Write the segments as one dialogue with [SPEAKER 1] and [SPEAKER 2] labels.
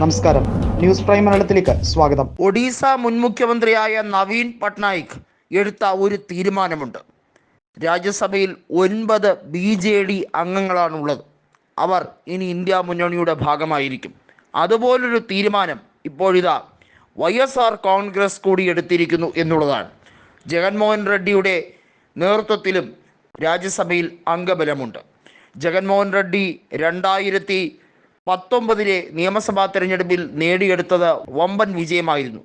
[SPEAKER 1] നമസ്കാരം. News prime മലയാളത്തിലേക്ക് സ്വാഗതം.
[SPEAKER 2] ഒഡീസ മുൻ മുഖ്യമന്ത്രിയായ നവീൻ പട്നായിക് എടുത്ത ഒരു തീരുമാനമുണ്ട്. രാജ്യസഭയിൽ ഒൻപത് ബി ജെ ഡി അംഗങ്ങളാണുള്ളത്. അവർ ഇനി ഇന്ത്യ മുന്നണിയുടെ ഭാഗമായിരിക്കും. അതുപോലൊരു തീരുമാനം ഇപ്പോഴിതാ വൈ എസ് ആർ കോൺഗ്രസ് കൂടി എടുത്തിരിക്കുന്നു എന്നുള്ളതാണ്. ജഗൻമോഹൻ റെഡ്ഡിയുടെ നേതൃത്വത്തിലും രാജ്യസഭയിൽ അംഗബലമുണ്ട്. ജഗൻമോഹൻ റെഡ്ഡി രണ്ടായിരത്തി പത്തൊമ്പതിലെ നിയമസഭാ തെരഞ്ഞെടുപ്പിൽ നേടിയെടുത്തത് വമ്പൻ വിജയമായിരുന്നു.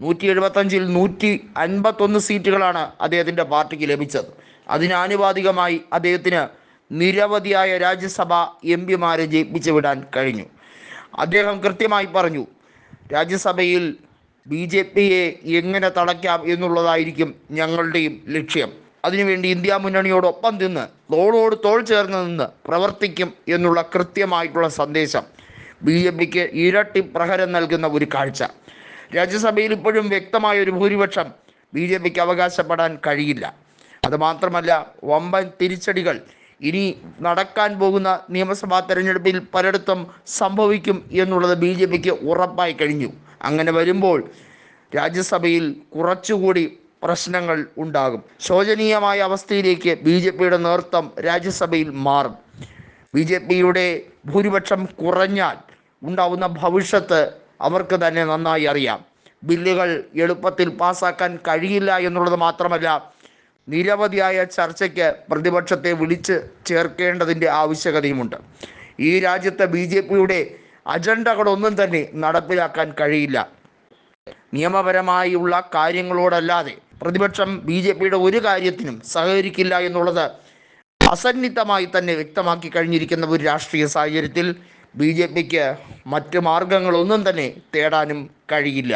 [SPEAKER 2] നൂറ്റി എഴുപത്തഞ്ചിൽ നൂറ്റി അൻപത്തൊന്ന് സീറ്റുകളാണ് അദ്ദേഹത്തിന്റെ പാർട്ടിക്ക് ലഭിച്ചത്. അതിനാനുപാതികമായി അദ്ദേഹത്തിന് നിരവധിയായ രാജ്യസഭ എം പിമാരെ ജയിപ്പിച്ചു വിടാൻ കഴിഞ്ഞു. അദ്ദേഹം കൃത്യമായി പറഞ്ഞു രാജ്യസഭയിൽ ബി ജെ പിയെ എങ്ങനെ തളയ്ക്കാം എന്നുള്ളതായിരിക്കും ഞങ്ങളുടെയും ലക്ഷ്യം. അതിനുവേണ്ടി ഇന്ത്യ മുന്നണിയോടൊപ്പം നിന്ന് തോളോട് തോൾ ചേർന്ന് നിന്ന് പ്രവർത്തിക്കും എന്നുള്ള കൃത്യമായിട്ടുള്ള സന്ദേശം ബി ജെ പിക്ക് ഇരട്ടി പ്രഹരം നൽകുന്ന ഒരു കാഴ്ച. രാജ്യസഭയിൽ ഇപ്പോഴും വ്യക്തമായ ഒരു ഭൂരിപക്ഷം ബി ജെ പിക്ക് അവകാശപ്പെടാൻ കഴിയില്ല. അതുമാത്രമല്ല വമ്പൻ തിരിച്ചടികൾ ഇനി നടക്കാൻ പോകുന്ന നിയമസഭാ തെരഞ്ഞെടുപ്പിൽ പലയിടത്തും സംഭവിക്കും എന്നുള്ളത് ബി ജെ പിക്ക് ഉറപ്പായി കഴിഞ്ഞു. അങ്ങനെ വരുമ്പോൾ രാജ്യസഭയിൽ കുറച്ചുകൂടി പ്രശ്നങ്ങൾ ഉണ്ടാകും. ശോചനീയമായ അവസ്ഥയിലേക്ക് ബി ജെ പിയുടെ നേതൃത്വം രാജ്യസഭയിൽ മാറും. ബി ജെ പിയുടെ ഭൂരിപക്ഷം കുറഞ്ഞാൽ ഉണ്ടാവുന്ന ഭവിഷ്യത്ത് അവർക്ക് തന്നെ നന്നായി അറിയാം. ബില്ലുകൾ എളുപ്പത്തിൽ പാസാക്കാൻ കഴിയില്ല എന്നുള്ളത് മാത്രമല്ല നിരവധിയായ ചർച്ചയ്ക്ക് പ്രതിപക്ഷത്തെ വിളിച്ച് ചേർക്കേണ്ടതിന്റെ ആവശ്യകതയുമുണ്ട്. ഈ രാജ്യത്തെ ബി ജെ പിയുടെ അജണ്ടകളൊന്നും തന്നെ നടപ്പിലാക്കാൻ കഴിയില്ല. നിയമപരമായുള്ള കാര്യങ്ങളോടല്ലാതെ പ്രതിപക്ഷം ബി ജെ പിയുടെ ഒരു കാര്യത്തിനും സഹകരിക്കില്ല എന്നുള്ളത് അസന്നിഗ്ധമായി തന്നെ വ്യക്തമാക്കി കഴിഞ്ഞിരിക്കുന്ന ഒരു രാഷ്ട്രീയ സാഹചര്യത്തിൽ ബി ജെ പിക്ക് മറ്റ് മാർഗങ്ങളൊന്നും തന്നെ തേടാനും കഴിയില്ല.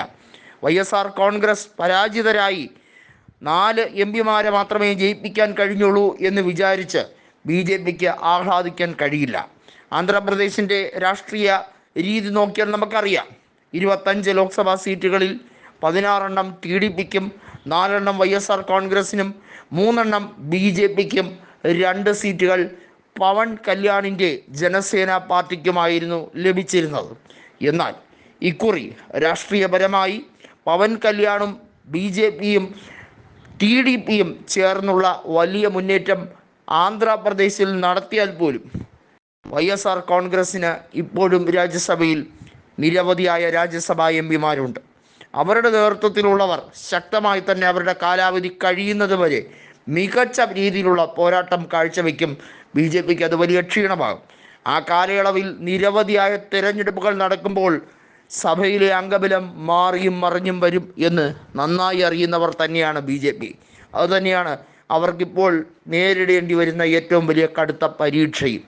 [SPEAKER 2] വൈ എസ് ആർ കോൺഗ്രസ് പരാജിതരായി നാല് എം പിമാരെ മാത്രമേ ജയിപ്പിക്കാൻ കഴിഞ്ഞുള്ളൂ എന്ന് വിചാരിച്ച് ബി ജെ പിക്ക് ആഹ്ലാദിക്കാൻ കഴിയില്ല. ആന്ധ്രാപ്രദേശിന്റെ രാഷ്ട്രീയ രീതി നോക്കിയാൽ നമുക്കറിയാം. ഇരുപത്തഞ്ച് ലോക്സഭാ സീറ്റുകളിൽ പതിനാറെണ്ണം ടി ഡി പിക്കും നാലെണ്ണം വൈ എസ് ആർ കോൺഗ്രസിനും മൂന്നെണ്ണം ബി ജെ പിക്കും രണ്ട് സീറ്റുകൾ പവൻ കല്യാണിന്റെ ജനസേന പാർട്ടിക്കുമായിരുന്നു ലഭിച്ചിരുന്നത്. എന്നാൽ ഇക്കുറി രാഷ്ട്രീയപരമായി പവൻ കല്യാണും ബി ജെ പിയും ടി ഡി പിയും ചേർന്നുള്ള വലിയ മുന്നേറ്റം ആന്ധ്രാപ്രദേശിൽ നടത്തിയാൽ പോലും വൈ എസ് ആർ കോൺഗ്രസ്സിന് ഇപ്പോഴും രാജ്യസഭയിൽ നിരവധിയായ രാജ്യസഭാ എം പിമാരുണ്ട്. അവരുടെ നേതൃത്വത്തിലുള്ളവർ ശക്തമായി തന്നെ അവരുടെ കാലാവധി കഴിയുന്നത് വരെ മികച്ച രീതിയിലുള്ള പോരാട്ടം കാഴ്ചവെക്കും. ബി ജെ പിക്ക് അത് വലിയ ക്ഷീണമാകും. ആ കാലയളവിൽ നിരവധിയായ തിരഞ്ഞെടുപ്പുകൾ നടക്കുമ്പോൾ സഭയിലെ അംഗബലം മാറിയും മറിഞ്ഞും വരും എന്ന് നന്നായി അറിയുന്നവർ തന്നെയാണ് ബി ജെ പി അതുതന്നെയാണ് അവർക്കിപ്പോൾ നേരിടേണ്ടി വരുന്ന ഏറ്റവും വലിയ കടുത്ത പരീക്ഷയും.